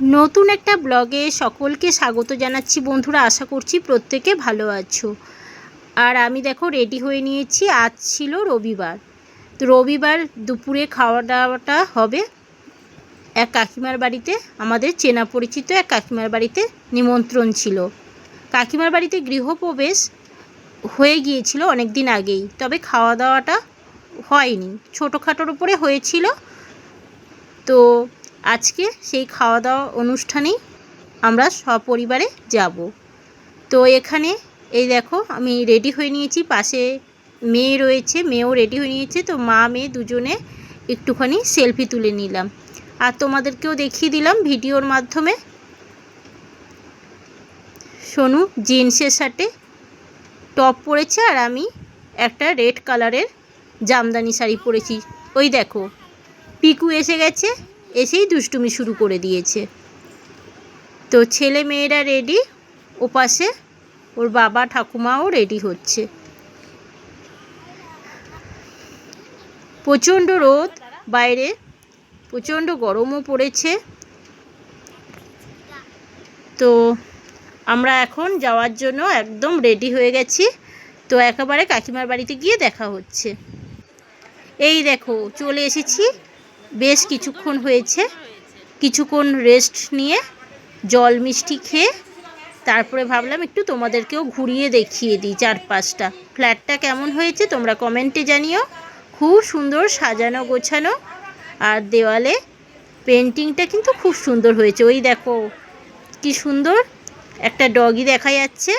নতুন একটা ব্লগে সকলকে স্বাগত জানাচ্ছি বন্ধুরা, আশা করছি প্রত্যেকে ভালো আছো। আর আমি দেখো রেডি হয়ে নিয়েছি, আজ ছিল রবিবার। তো রবিবার দুপুরে খাওয়া দাওয়াটা হবে। এক কাকিমার বাড়িতে, আমাদের চেনা পরিচিত এক কাকিমার বাড়িতে নিমন্ত্রণ ছিল। কাকিমার বাড়িতে গৃহপ্রবেশ হয়ে গিয়েছিল অনেক দিন আগেই, তবে খাওয়া দাওয়াটা হয়নি। ছোটোখাটোর উপরে হয়েছিল। তো আজকে সেই খাওয়া দাওয়া অনুষ্ঠানেই আমরা সপরিবারে যাব। তো এখানে এই দেখো, আমি রেডি হয়ে নিয়েছি। পাশে মেয়ে রয়েছে, মেয়েও রেডি হয়ে নিয়েছে। তো মা, মেয়ে দুজনে একটুখানি সেলফি তুলে নিলাম। আর তোমাদেরকেও দেখিয়ে দিলাম ভিডিওর মাধ্যমে। সোনু জিন্সের সাথে টপ পরেছে আর আমি একটা রেড কালারের জামদানি শাড়ি পরেছি। ওই দেখো, পিকু এসে গেছে। এসেই দুষ্টুমি শুরু করে দিয়েছে। তো ছেলে মেয়েরা রেডি ওপাশে ওর বাবা, ঠাকুমাও রেডি হচ্ছে। প্রচণ্ড রোদ বাইরে, প্রচণ্ড গরমও পড়েছে। তো আমরা এখন যাওয়ার জন্য একদম রেডি হয়ে গেছি। তো একেবারে কাকিমার বাড়িতে গিয়ে দেখা হচ্ছে। এই দেখো, চলে এসেছি। বেশ কিছুক্ষণ হয়েছে। কিছুক্ষণ রেস্ট নিয়ে জল মিষ্টি খেয়ে তারপরে ভাবলাম একটু তোমাদেরকেও ঘুরিয়ে দেখিয়ে দিই চারপাশটা। ফ্ল্যাটটা কেমন হয়েছে তোমরা কমেন্টে জানিও। খুব সুন্দর সাজানো গোছানো আর দেওয়ালে পেন্টিংটা কিন্তু খুব সুন্দর হয়েছে। ওই দেখো কি সুন্দর একটা ডগি দেখা যাচ্ছে।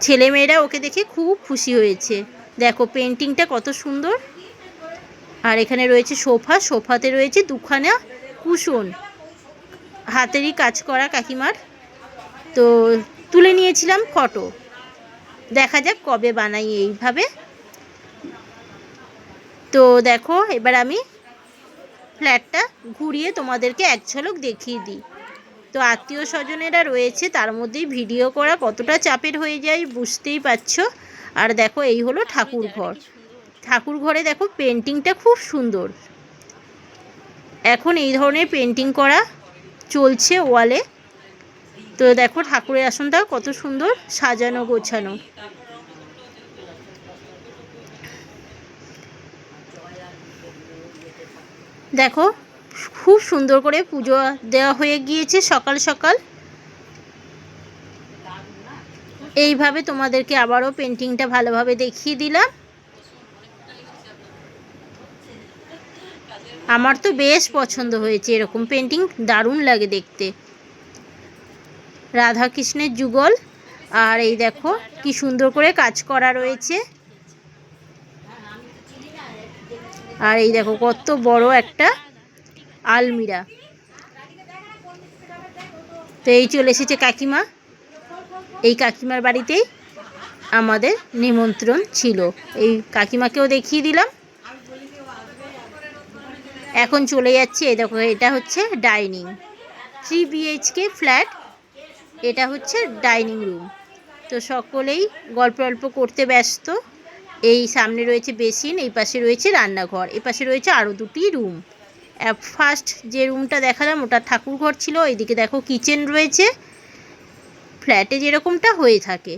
ছেলেমেয়েরা ওকে দেখে খুব খুশি হয়েছে। দেখো পেন্টিংটা কত সুন্দর। আর এখানে রয়েছে সোফা, সোফাতে রয়েছে দুখানা কুশন। হাতেরই কাজ করা কাকিমার। তো তুলে নিয়েছিলাম ফটো। দেখা যাক কবে বানাই এইভাবে। তো দেখো, এবার আমি ফ্ল্যাটটা ঘুরিয়ে তোমাদেরকে এক ঝলক দেখিয়ে দিই। তো আত্মীয় স্বজনেরা রয়েছে, তার মধ্যেই ভিডিও করা কতটা চাপের হয়ে যায় বুঝতেই পারছ। আর দেখো, এই হলো ঠাকুর ঘর ঠাকুর ঘরে দেখো পেন্টিংটা খুব সুন্দর। এখন এই ধরনের পেন্টিং করা চলছে ওয়ালে তো দেখো ঠাকুরের আসনটা কত সুন্দর সাজানো গোছানো। দেখো খুব সুন্দর করে পুজো দেওয়া হয়ে গিয়েছে সকাল সকাল। এইভাবে তোমাদেরকে আবারও পেন্টিংটা ভালোভাবে দেখিয়ে দিলাম। আমার তো বেশ পছন্দ হয়েছে, এরকম পেন্টিং দারুণ লাগে দেখতে। রাধা কৃষ্ণের যুগল, আর এই দেখো কি সুন্দর করে কাজ করা রয়েছে। আর এই দেখো কত বড় একটা আলমিরা। তো এই চলে এসেছে কাকিমা। এই কাকিমার বাড়িতেই আমাদের নিমন্ত্রণ ছিল। এই কাকিমাকেও দেখিয়ে দিলাম। এখন চলে যাচ্ছি, এই দেখো, এটা হচ্ছে ডাইনিং। থ্রি বিএইচকে ফ্ল্যাট এটা হচ্ছে ডাইনিং রুম। তো সকলেই গল্প অল্প করতে ব্যস্ত। এই সামনে রয়েছে বেসিন, এই পাশে রয়েছে রান্নাঘর, এই পাশে রয়েছে আরও দুটি রুম। ফার্স্ট যে রুমটা দেখালাম, ওটা ঠাকুর ঘর ছিল, এইদিকে দেখো কিচেন রয়েছে। ফ্ল্যাটে যেরকমটা হয়ে থাকে।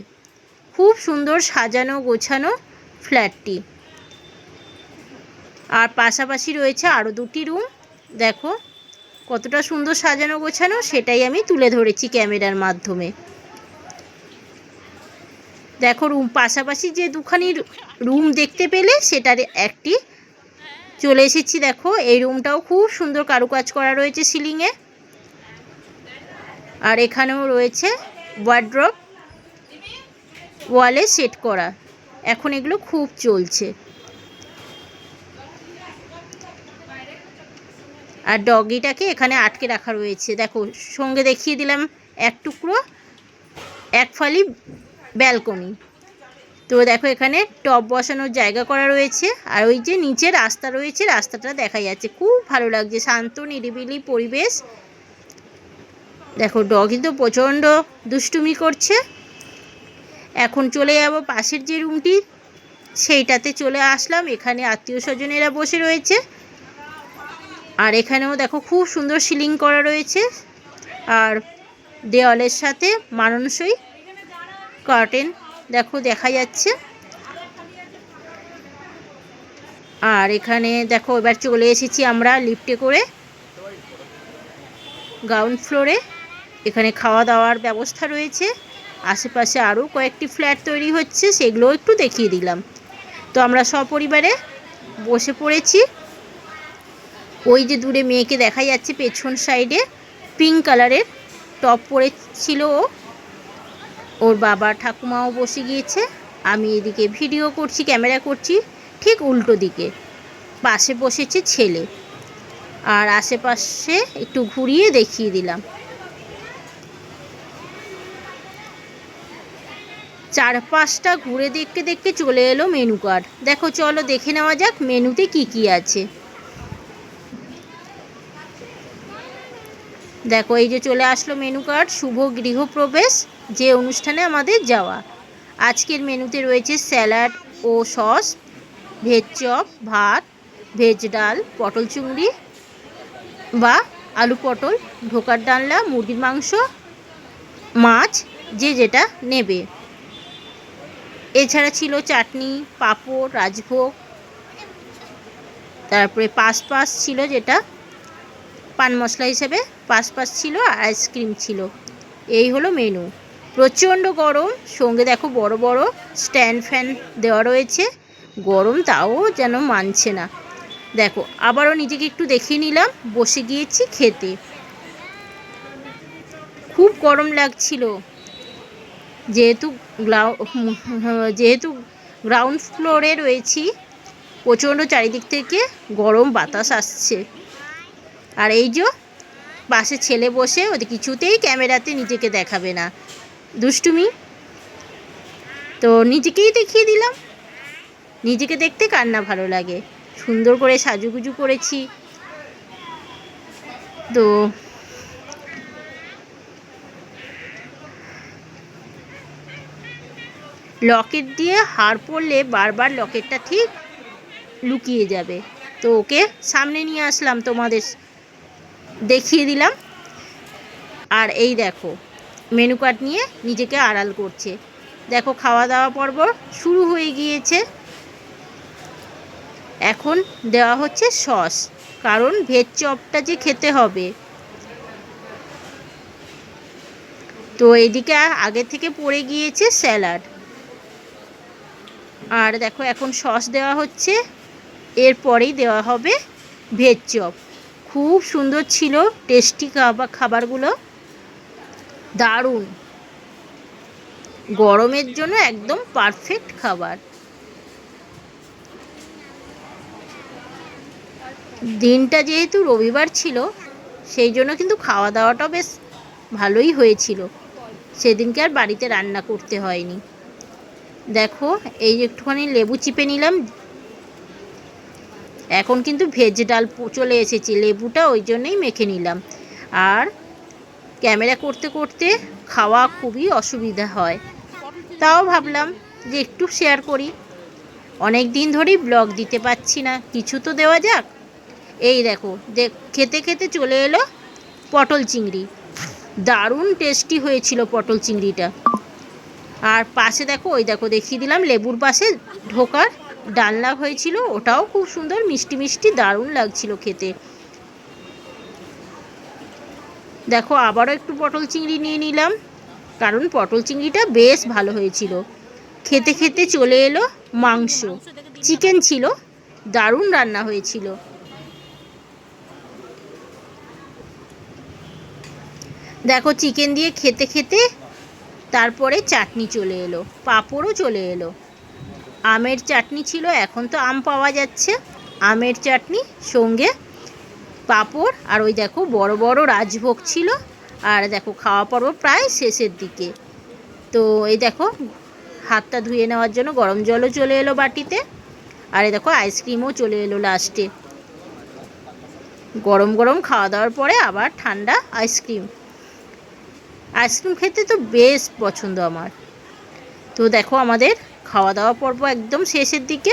খুব সুন্দর সাজানো গোছানো ফ্ল্যাটটি আর পাশাপাশি রয়েছে আরও দুটি রুম দেখো, কতটা সুন্দর সাজানো গোছানো, সেটাই আমি তুলে ধরেছি ক্যামেরার মাধ্যমে। দেখো রুম পাশাপাশি যে দুখানি রুম দেখতে পেলে, সেটার একটি চলে এসেছি। দেখো, এই রুমটাও খুব সুন্দর কারুকাজ করা রয়েছে সিলিংয়ে আর এখানেও রয়েছে ওয়ার্ড্রপ ওয়ালে সেট করা। এখন এগুলো খুব চলছে। আর ডগিটাকে এখানে আটকে রাখা রয়েছে। দেখো, সঙ্গে দেখিয়ে দিলাম এক টুকরো, এক ফালি ব্যালকনি। তো দেখো, এখানে টব বসানোর জায়গা করা রয়েছে। আর ওই যে নিচে রাস্তা রয়েছে, রাস্তাটা দেখা যাচ্ছে। খুব ভালো লাগছে, শান্ত, নিরিবিলি পরিবেশ। দেখো, ডগি তো প্রচণ্ড দুষ্টুমি করছে। এখন চলে যাব পাশের যে রুমটি, সেইটাতে চলে আসলাম। এখানে আত্মীয় স্বজনেরা বসে রয়েছে। আর এখানেও দেখো খুব সুন্দর সিলিং করা রয়েছে। আর দেওয়ালের সাথে মানানসই কার্টেন দেখো দেখা যাচ্ছে। আর এখানে দেখো এবার চলে এসেছি আমরা লিফটে করে গ্রাউন্ড ফ্লোরে এখানে খাওয়া দাওয়ার ব্যবস্থা রয়েছে। আশেপাশে আরও কয়েকটি ফ্ল্যাট তৈরি হচ্ছে সেগুলোও একটু দেখিয়ে দিলাম। তো আমরা সপরিবারে বসে পড়েছি। ওই যে দূরে মেয়েকে দেখা যাচ্ছে পেছন সাইডে পিঙ্ক কালারের টপ পরেছিল ও। ওর বাবা ঠাকুমাও বসে গিয়েছে। আমি এদিকে ভিডিও করছি, ক্যামেরা করছি, ঠিক উল্টো দিকে। পাশে বসেছে ছেলে। আর আশেপাশে একটু ঘুরিয়ে দেখিয়ে দিলাম। চারপাশটা ঘুরে দেখতে দেখতে চলে এলো মেনু কার্ড। দেখো, চলো দেখে নেওয়া যাক মেনুতে কি কি আছে। দেখো, এই যে চলে আসলো মেনু কার্ড শুভ গৃহপ্রবেশ, যে অনুষ্ঠানে আমাদের যাওয়া। আজকের মেনুতে রয়েছে স্যালাড ও সস ভেজ চপ, ভাত ভেজ ডাল, পটল চিংড়ি বা আলু পটল ঢোকার ডালনা, মুরগির মাংস, মাছ, যে যেটা নেবে। এছাড়া ছিল চাটনি, পাঁপড়, রাজভোগ। তারপরে পাস পাস ছিল যেটা পান মশলা হিসেবে পাস ছিল, আইসক্রিম ছিল। এই হলো মেনু প্রচণ্ড গরম, সঙ্গে দেখো বড় বড় স্ট্যান্ড ফ্যান দেওয়া রয়েছে। গরম তাও যেন মানছে না। দেখো, আবারও নিজেকে একটু দেখিয়ে নিলাম, বসে গিয়েছি খেতে। খুব গরম লাগছিল। যেহেতু যেহেতু গ্রাউন্ড ফ্লোরে রয়েছি, প্রচণ্ড চারিদিক থেকে গরম বাতাস আসছে। আর এই যে পাশে ছেলে বসে ওদের কিছুতেই ক্যামেরাতে নিজেকে দেখাবে না। দুষ্টুমি। তো নিজেকেই দেখিয়ে দিলাম। নিজেকে দেখতে কার না ভালো লাগে। সুন্দর করে সাজুগুজু করেছি। তো লকেট দিয়ে হার পড়লে বারবার লকেটটা ঠিক লুকিয়ে যাবে। তো ওকে সামনে নিয়ে আসলাম তোমাদের দেখিয়ে দিলাম। আর এই দেখো, মেনু কার্ড নিয়ে নিজেকে আড়াল করছে। দেখো খাওয়া দাওয়া পর্ব শুরু হয়ে গিয়েছে। এখন দেওয়া হচ্ছে সস, কারণ ভেজ চপটা যে খেতে হবে। তো এদিকে আগে থেকে পড়ে গিয়েছে স্যালাড। আর দেখো, এখন সস দেওয়া হচ্ছে। এরপরেই দেওয়া হবে ভেজ চপ। খুব সুন্দর ছিল টেস্টি খাবার, খাবারগুলো। দারুণ। গরমের জন্য একদম পারফেক্ট খাবার। দিনটা যেহেতু রবিবার ছিল, সেই জন্য কিন্তু খাওয়া দাওয়াটা বেশ ভালোই হয়েছিল। সেদিনকে আর বাড়িতে রান্না করতে হয়নি। দেখো, এই একটুখানি লেবু চিপে নিলাম এখন কিন্তু ভেজ ডাল চলে এসেছে, লেবুটা ওই জন্যই মেখে নিলাম। আর ক্যামেরা করতে করতে খাওয়া খুবই অসুবিধা হয়। তাও ভাবলাম যে একটু শেয়ার করি। অনেক দিন ধরেই ব্লগ দিতে পারছি না, কিছু তো দেওয়া যাক। এই দেখো দেখ খেতে খেতে চলে এলো পটল চিংড়ি। দারুণ টেস্টি হয়েছিল পটল চিংড়িটা। আর পাশে দেখো, ওই দেখো দেখিয়ে দিলাম লেবুর পাশে ঢোকার ডালনা হয়েছিল, ওটাও খুব সুন্দর, মিষ্টি মিষ্টি, দারুণ লাগছিল খেতে। দেখো, আবারও একটু পটল চিংড়ি নিয়ে নিলাম, কারণ পটল চিংড়িটা বেশ ভালো হয়েছিল। খেতে খেতে চলে এলো মাংস। চিকেন ছিল, দারুণ রান্না হয়েছিল। দেখো, চিকেন দিয়ে খেতে খেতে তারপরে চাটনি চলে এলো, পাঁপড়ও চলে এলো। আমের চাটনি ছিল, এখন তো আম পাওয়া যাচ্ছে। আমের চাটনি, সঙ্গে পাঁপড়, আর ওই দেখো বড় বড় রাজভোগ ছিল। আর দেখো খাওয়া পর্ব প্রায় শেষের দিকে। তো এই দেখো, হাতটা ধুয়ে নেওয়ার জন্য গরম জলও চলে এলো বাটিতে। আর এই দেখো আইসক্রিমও চলে এলো লাস্টে। গরম গরম খাওয়া দাওয়ার পরে আবার ঠান্ডা আইসক্রিম। আইসক্রিম খেতে তো বেশ পছন্দ আমার। তো দেখো আমাদের খাওয়া দাওয়া পর্ব একদম শেষের দিকে।